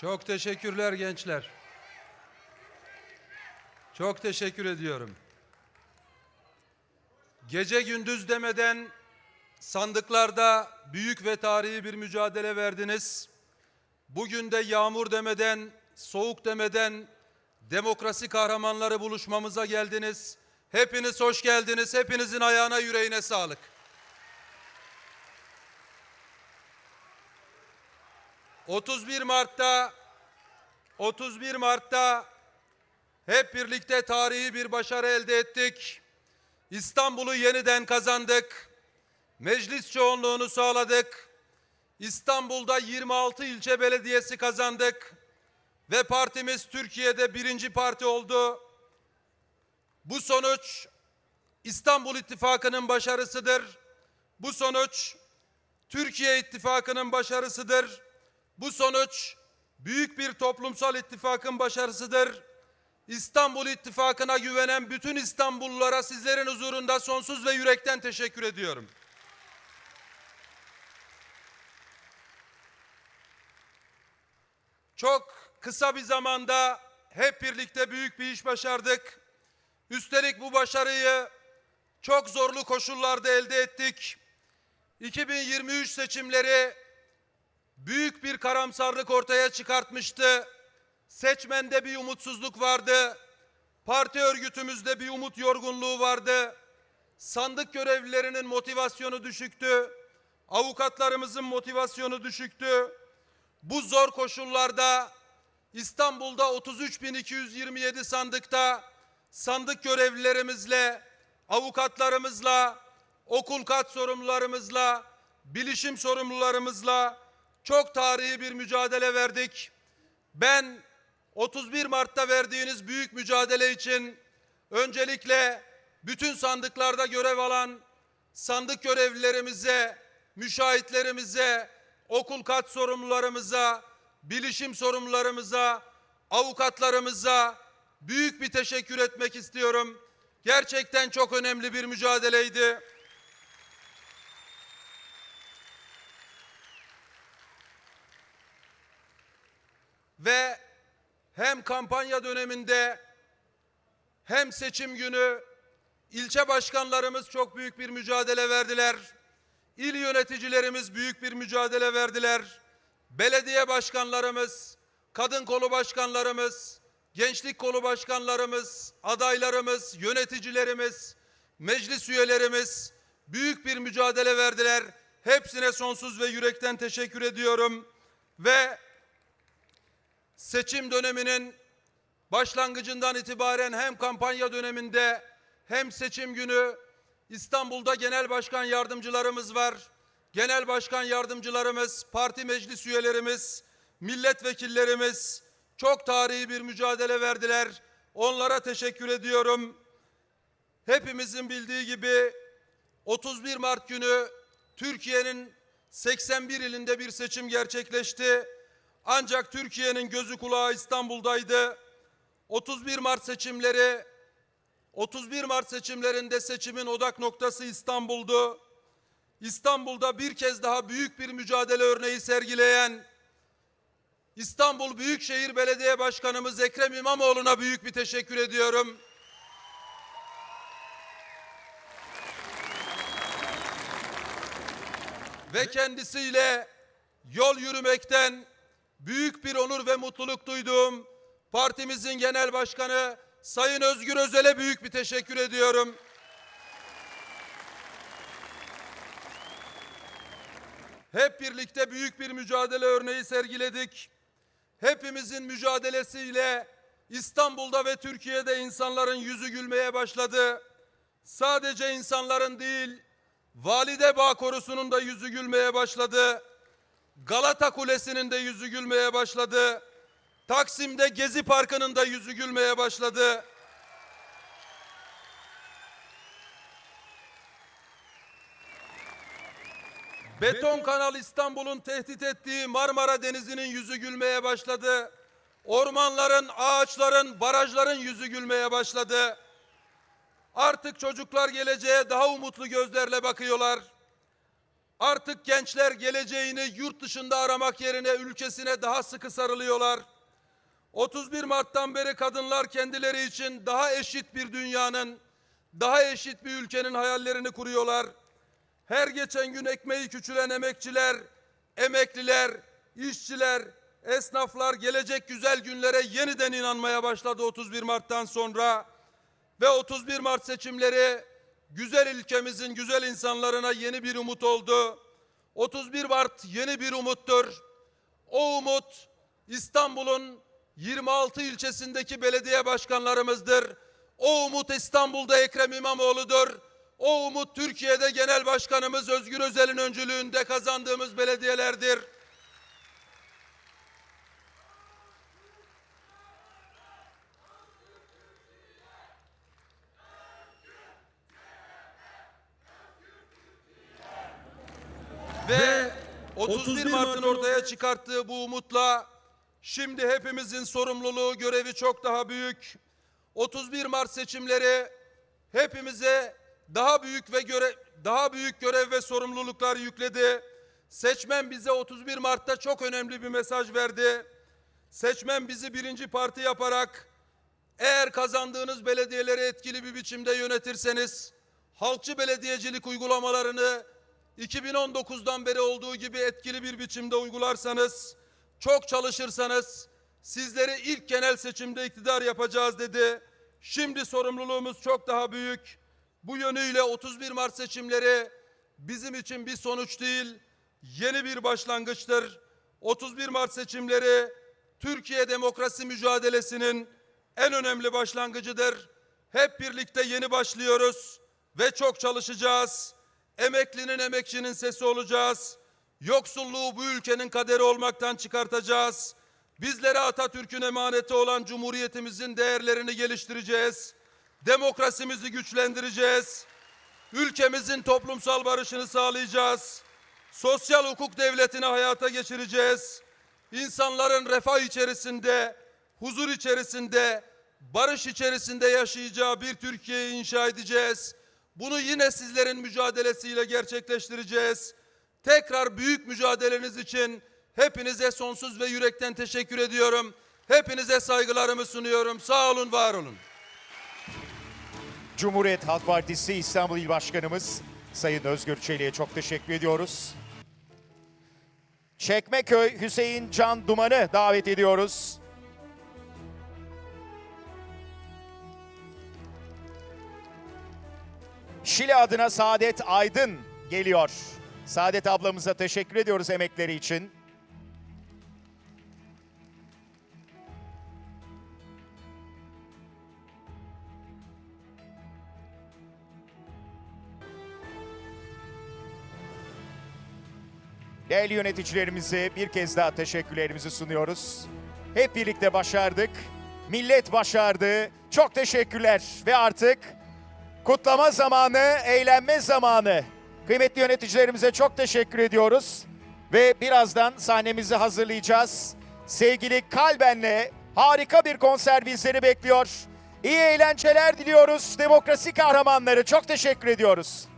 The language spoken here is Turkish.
Çok teşekkürler gençler. Çok teşekkür ediyorum. Gece gündüz demeden sandıklarda büyük ve tarihi bir mücadele verdiniz. Bugün de yağmur demeden, soğuk demeden demokrasi kahramanları buluşmamıza geldiniz. Hepiniz hoş geldiniz. Hepinizin ayağına yüreğine sağlık. ...31 Mart'ta... ...31 Mart'ta... ...hep birlikte tarihi bir başarı elde ettik. İstanbul'u yeniden kazandık. Meclis çoğunluğunu sağladık. İstanbul'da 26 ilçe belediyesi kazandık. Ve partimiz Türkiye'de birinci parti oldu. Bu sonuç İstanbul İttifakı'nın başarısıdır. Bu sonuç Türkiye İttifakı'nın başarısıdır. Bu sonuç büyük bir toplumsal ittifakın başarısıdır. İstanbul İttifakı'na güvenen bütün İstanbullulara sizlerin huzurunda sonsuz ve yürekten teşekkür ediyorum. Çok kısa bir zamanda hep birlikte büyük bir iş başardık. Üstelik bu başarıyı çok zorlu koşullarda elde ettik. 2023 seçimleri büyük bir karamsarlık ortaya çıkartmıştı. Seçmende bir umutsuzluk vardı. Parti örgütümüzde bir umut yorgunluğu vardı. Sandık görevlilerinin motivasyonu düşüktü. Avukatlarımızın motivasyonu düşüktü. Bu zor koşullarda İstanbul'da 33.227 sandıkta sandık görevlilerimizle, avukatlarımızla, okul kat sorumlularımızla, bilişim sorumlularımızla çok tarihi bir mücadele verdik. Ben 31 Mart'ta verdiğiniz büyük mücadele için öncelikle bütün sandıklarda görev alan sandık görevlilerimize, müşahitlerimize, okul kat sorumlularımıza, bilişim sorumlularımıza, avukatlarımıza büyük bir teşekkür etmek istiyorum. Gerçekten çok önemli bir mücadeleydi. Ve hem kampanya döneminde hem seçim günü ilçe başkanlarımız çok büyük bir mücadele verdiler. İl yöneticilerimiz büyük bir mücadele verdiler. Belediye başkanlarımız, kadın kolu başkanlarımız, gençlik kolu başkanlarımız, adaylarımız, yöneticilerimiz, meclis üyelerimiz büyük bir mücadele verdiler. Hepsine sonsuz ve yürekten teşekkür ediyorum. Ve seçim döneminin başlangıcından itibaren hem kampanya döneminde hem seçim günü İstanbul'da genel başkan yardımcılarımız var. Genel başkan yardımcılarımız, parti meclis üyelerimiz, milletvekillerimiz çok tarihi bir mücadele verdiler. Onlara teşekkür ediyorum. Hepimizin bildiği gibi 31 Mart günü Türkiye'nin 81 ilinde bir seçim gerçekleşti. Ancak Türkiye'nin gözü kulağı İstanbul'daydı. 31 Mart seçimleri 31 Mart seçimlerinde seçimin odak noktası İstanbul'du. İstanbul'da bir kez daha büyük bir mücadele örneği sergileyen İstanbul Büyükşehir Belediye Başkanımız Ekrem İmamoğlu'na büyük bir teşekkür ediyorum. Ve kendisiyle yol yürümekten büyük bir onur ve mutluluk duyduğum partimizin genel başkanı Sayın Özgür Özel'e büyük bir teşekkür ediyorum. Hep birlikte büyük bir mücadele örneği sergiledik. Hepimizin mücadelesiyle İstanbul'da ve Türkiye'de insanların yüzü gülmeye başladı. Sadece insanların değil, Valide Bağ Korusu'nun da yüzü gülmeye başladı. Galata Kulesi'nin de yüzü gülmeye başladı. Taksim'de Gezi Parkı'nın da yüzü gülmeye başladı. Beton Kanal İstanbul'un tehdit ettiği Marmara Denizi'nin yüzü gülmeye başladı. Ormanların, ağaçların, barajların yüzü gülmeye başladı. Artık çocuklar geleceğe daha umutlu gözlerle bakıyorlar. Artık gençler geleceğini yurt dışında aramak yerine ülkesine daha sıkı sarılıyorlar. 31 Mart'tan beri kadınlar kendileri için daha eşit bir dünyanın, daha eşit bir ülkenin hayallerini kuruyorlar. Her geçen gün ekmeği küçülen emekçiler, emekliler, işçiler, esnaflar gelecek güzel günlere yeniden inanmaya başladı 31 Mart'tan sonra. Ve 31 Mart seçimleri güzel ülkemizin güzel insanlarına yeni bir umut oldu. 31 Mart yeni bir umuttur. O umut İstanbul'un 26 ilçesindeki belediye başkanlarımızdır. O umut İstanbul'da Ekrem İmamoğlu'dur. O umut Türkiye'de Genel Başkanımız Özgür Özel'in öncülüğünde kazandığımız belediyelerdir. Ve 31 Mart'ın ortaya çıkarttığı bu umutla şimdi hepimizin sorumluluğu, görevi çok daha büyük. 31 Mart seçimleri hepimize daha büyük ve göre daha büyük görev ve sorumluluklar yükledi. Seçmen bize 31 Mart'ta çok önemli bir mesaj verdi. Seçmen bizi birinci parti yaparak eğer kazandığınız belediyeleri etkili bir biçimde yönetirseniz, halkçı belediyecilik uygulamalarını 2019'dan beri olduğu gibi etkili bir biçimde uygularsanız, çok çalışırsanız sizleri ilk genel seçimde iktidar yapacağız dedi. Şimdi sorumluluğumuz çok daha büyük. Bu yönüyle 31 Mart seçimleri bizim için bir sonuç değil, yeni bir başlangıçtır. 31 Mart seçimleri Türkiye demokrasi mücadelesinin en önemli başlangıcıdır. Hep birlikte yeni başlıyoruz ve çok çalışacağız. Emeklinin emekçinin sesi olacağız. Yoksulluğu bu ülkenin kaderi olmaktan çıkartacağız. Bizlere Atatürk'ün emaneti olan Cumhuriyetimizin değerlerini geliştireceğiz. Demokrasimizi güçlendireceğiz. Ülkemizin toplumsal barışını sağlayacağız. Sosyal hukuk devletini hayata geçireceğiz. İnsanların refah içerisinde, huzur içerisinde, barış içerisinde yaşayacağı bir Türkiye'yi inşa edeceğiz. Bunu yine sizlerin mücadelesiyle gerçekleştireceğiz. Tekrar büyük mücadeleniz için hepinize sonsuz ve yürekten teşekkür ediyorum. Hepinize saygılarımı sunuyorum. Sağ olun, var olun. Cumhuriyet Halk Partisi İstanbul İl Başkanımız Sayın Özgür Çelik'e çok teşekkür ediyoruz. Çekmeköy Hüseyin Can Duman'ı davet ediyoruz. Şile adına Saadet Aydın geliyor. Saadet ablamıza teşekkür ediyoruz emekleri için. Değerli yöneticilerimize bir kez daha teşekkürlerimizi sunuyoruz. Hep birlikte başardık. Millet başardı. Çok teşekkürler ve artık kutlama zamanı, eğlenme zamanı. Kıymetli yöneticilerimize çok teşekkür ediyoruz. Ve birazdan sahnemizi hazırlayacağız. Sevgili Kalben'le harika bir konser bizleri bekliyor. İyi eğlenceler diliyoruz demokrasi kahramanları. Çok teşekkür ediyoruz.